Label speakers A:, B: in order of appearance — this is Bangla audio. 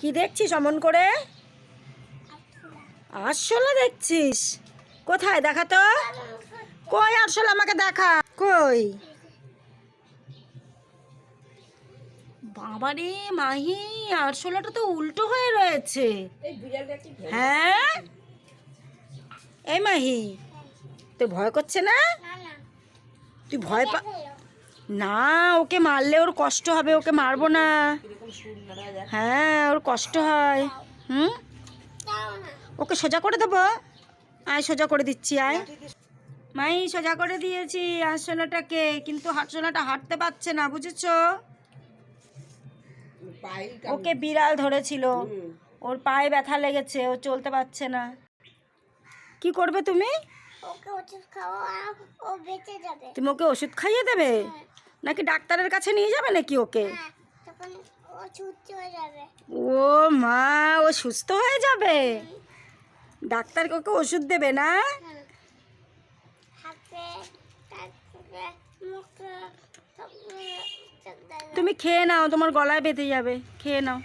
A: কি দেখছিস অমন করে? আরশোলা দেখছিস? কোথায়? দেখা তো। কই আরশোলা, আমাকে দেখা। কই? বাবারে, মাহি, আরশোলাটা তো উল্টো হয়ে রয়েছে। হ্যাঁ? এই মাহি, তুই ভয় করছে না? তুই ভয় পা না ওকে মারলে ওর কষ্ট হবে ওকে মারবো না। হ্যাঁ ওর কষ্ট হয়। হুম? ওকে সোজা করে দেবো? আয় সোজা করে দিচ্ছি আয়। মাই সোজা করে দিয়েছি হাঁসোলাটাকে কিন্তু হাঁসোলাটা হাঁটতে পারছে না বুঝেছ? ওকে বিড়াল ধরেছিল। ওর পায়ে ব্যথা লেগেছে ও চলতে পারছে না। কি করবে তুমি?
B: ওকে ওষুধ খাওয়া ও বেঁচে যাবে।
A: তুমি ওকে ওষুধ খাইয়ে দেবে? নাকি ডাক্তারের কাছে নিয়ে যাবে নাকি ওকে?
B: হ্যাঁ ও
A: মা ও সুস্থ হয়ে যাবে? ডাক্তার ওকে ওষুধ দেবে না? তুমি খেয়ে নাও তোমার গলায় বেঁধে যাবে। খেয়ে নাও।